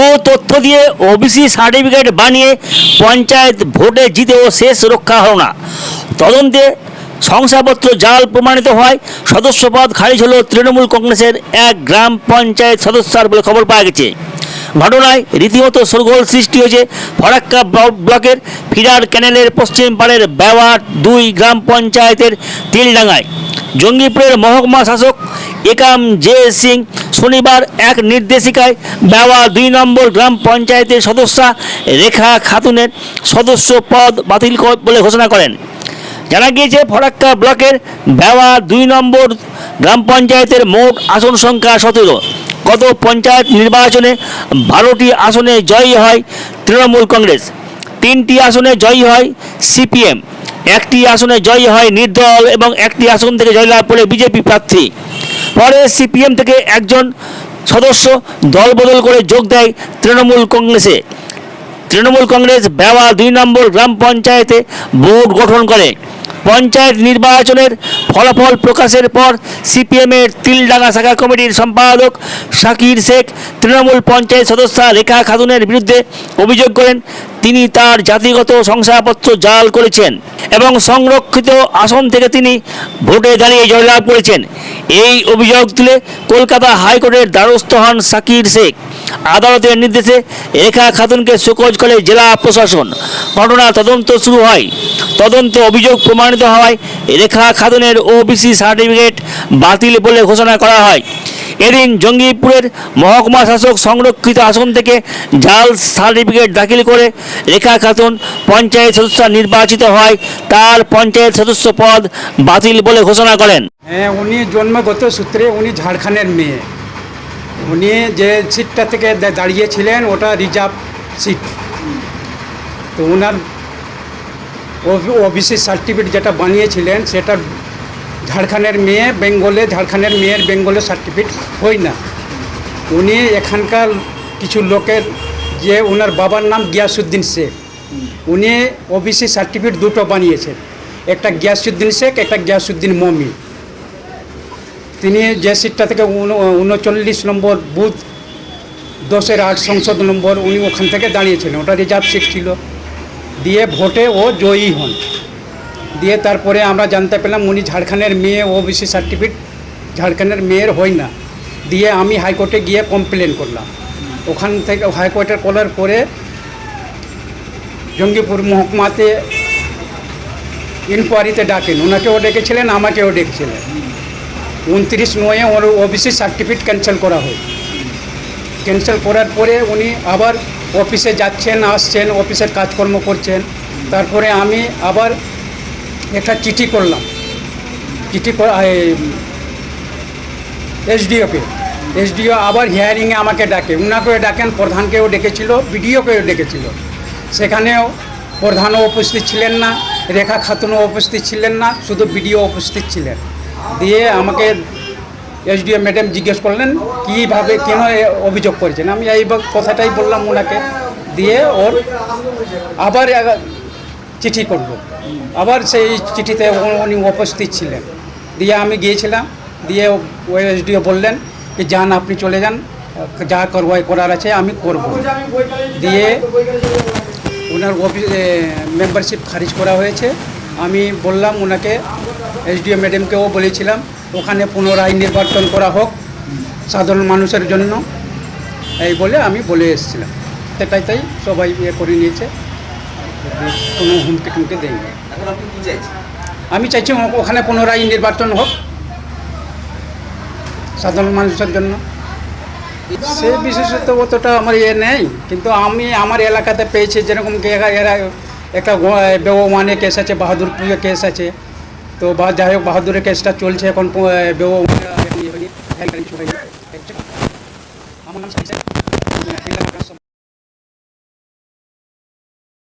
ভুয়ো তথ্য দিয়ে ওবিসি সার্টিফিকেট বানিয়ে পঞ্চায়েত ভোটে জিতেও শেষ রক্ষা হলো না। তদন্তে শংসাপত্র জাল প্রমাণিত হয়। সদস্যপদ খারিজ হলো তৃণমূল কংগ্রেসের এক গ্রাম পঞ্চায়েত সদস্যার বলে খবর পাওয়া গেছে। ঘটনায় রীতিমতো সরগোল সৃষ্টি হয়েছে। ফরাক্কা ব্ল- ব্লকের ফিরার ক্যানেলের পশ্চিম পাড়ের বেওয়ার দুই গ্রাম পঞ্চায়েতের তিলডাঙ্গায়। জঙ্গিপুরের মহকুমা শাসক একাম জে সিং শনিবার এক নির্দেশিকায় বেওয়া দুই নম্বর গ্রাম পঞ্চায়েতের সদস্যা রেখা খাতুনের সদস্য পদ বাতিল বলে ঘোষণা করেন। জানা গিয়েছে, ফরাক্কা ব্লকের বেওয়া দুই নম্বর গ্রাম পঞ্চায়েতের মোট আসন সংখ্যা সতেরো। গত পঞ্চায়েত নির্বাচনে বারোটি আসনে জয়ী হয় তৃণমূল কংগ্রেস। তিনটি আসনে জয়ী হয় সিপিএম। একটি আসনে জয়ী হয় নির্দল এবং একটি আসন থেকে জয়লাভ করে বিজেপি প্রার্থী। পরে সিপিএম থেকে একজন সদস্য দলবদল করে যোগ দেয় তৃণমূল কংগ্রেসে। তৃণমূল কংগ্রেস বেওয়া দুই নম্বর গ্রাম পঞ্চায়েতে বোর্ড গঠন করে। পঞ্চায়েত নির্বাচনের ফলাফল প্রকাশের পর সিপিএমের তিলডাঙ্গা শাখা কমিটির সম্পাদক শাকির শেখ তৃণমূল পঞ্চায়েত সদস্যা রেখা খাতুনের বিরুদ্ধে অভিযোগ করেন, তিনি তার জাতিগত শংসাপত্র জাল করেছেন এবং সংরক্ষিত আসন থেকে তিনি ভোটে দাঁড়িয়ে জয়লাভ করেছেন। এই অভিযোগ তুলে কলকাতা হাইকোর্টের দ্বারস্থ হন সাকির শেখ। আদালতের নির্দেশে রেখা খাতুনকে শোকজ করে জেলা প্রশাসন। ঘটনা তদন্ত শুরু হয়। তদন্তে অভিযোগ প্রমাণিত হওয়ায় রেখা খাতুনের ওবিসি সার্টিফিকেট বাতিল বলে ঘোষণা করা হয়। এদিন জঙ্গিপুরের মহকুমা শাসক সংরক্ষিত আসন থেকে জাল সার্টিফিকেট দাখিল করে রেখা খাতুন পঞ্চায়েত সদস্য নির্বাচিত হয়। তার পঞ্চায়েত সদস্য পদ বাতিল বলে ঘোষণা করেন। হ্যাঁ উনি জন্মগত সূত্রে উনি ঝাড়খণ্ডের মেয়ে। উনি যে সিটটা থেকে দাঁড়িয়েছিলেন, ওটা রিজার্ভ সিট। তো ওনার ওবিসি সার্টিফিকেট যেটা বানিয়েছিলেন, সেটা ঝাড়খণ্ডের মেয়ে বেঙ্গলে, ঝাড়খণ্ডের মেয়ের বেঙ্গলে সার্টিফিকেট হয় না। উনি এখানকার কিছু লোকের যে ওনার বাবার নাম গিয়াসুদ্দিন শেখ। উনি ওবিসি সার্টিফিকেট দুটো বানিয়েছেন। একটা গিয়াসুদ্দিন শেখ, একটা গিয়াসুদ্দিন মমি তিনি যে সিটটা থেকে উনচল্লিশ নম্বর বুথ, দশের আট সংসদ নম্বর, উনি ওখান থেকে দাঁড়িয়েছিলেন। ওটা রিজার্ভ সিট ছিল। দিয়ে ভোটে ও জয়ী হন। দিয়ে তারপরে আমরা জানতে পেলাম উনি ঝাড়খণ্ডের মেয়ে, ওবিসি সার্টিফিকেট ঝাড়খণ্ডের মেয়ের হয় না। দিয়ে আমি হাইকোর্টে গিয়ে কমপ্লেন করলাম। ওখান থেকে হাইকোর্টে করার পরে জঙ্গিপুর মহকুমাতে ইনকোয়ারিতে ডাকেন। ওনাকেও ডেকেছিলেন, আমাকেও ডেকেছিলেন। উনত্রিশ নয়ে ওর ওবিসি সার্টিফিকেট ক্যান্সেল করা হয়। ক্যান্সেল করার পরে উনি আবার অফিসে যাচ্ছেন, আসছেন, অফিসের কাজকর্ম করছেন। তারপরে আমি আবার একটা চিঠি করলাম। চিঠি এসডিওকে। এসডিও আবার হিয়ারিংয়ে আমাকে ডাকে। উনাকেও ডাকেন, প্রধানকেও ডেকেছিল, বিডিওকেও ডেকেছিল। সেখানেও প্রধানও উপস্থিত ছিলেন না, রেখা খাতুনও উপস্থিত ছিলেন না, শুধু বিডিও উপস্থিত ছিলেন। দিয়ে আমাকে এসডিও ম্যাডাম জিজ্ঞেস করলেন, কীভাবে, কেন অভিযোগ করেছেন? আমি এই কথাটাই বললাম ওনাকে, দিয়ে ওর আবার চিঠি করব আবার সেই চিঠিতে উনি উপস্থিত ছিলেন। দিয়ে আমি গিয়েছিলাম, দিয়ে ওই এসডিও বললেন যে, যান, আপনি চলে যান, যা করবাই করার আছে, আমি করব। দিয়ে ওনার অফিস মেম্বারশিপ খারিজ করা হয়েছে। আমি বললাম ওনাকে এসডিও ম্যাডামকেও বলেছিলাম ওখানে পুনরায় নির্বাচন করা হোক সাধারণ মানুষের জন্য। এই বলে আমি বলে এসেছিলাম। সেটাই তাই সবাই ইয়ে করে নিয়েছে। কোনো হুমকি টুমকি দেয়নি। আমি চাইছি ওখানে পুনরায় নির্বাচন হোক সাধারণ মানুষের জন্য। সে বিশেষত অতটা আমার ইয়ে নেই কিন্তু আমি আমার এলাকাতে পেয়েছি যেরকম কি এরা এরা একটা বেওমানে কেস আছে বাহাদুরপুরে কেস আছে। তো বা যাই হোক বাহাদুরের কেসটা চলছে এখন বেও আমার নাম সাইসা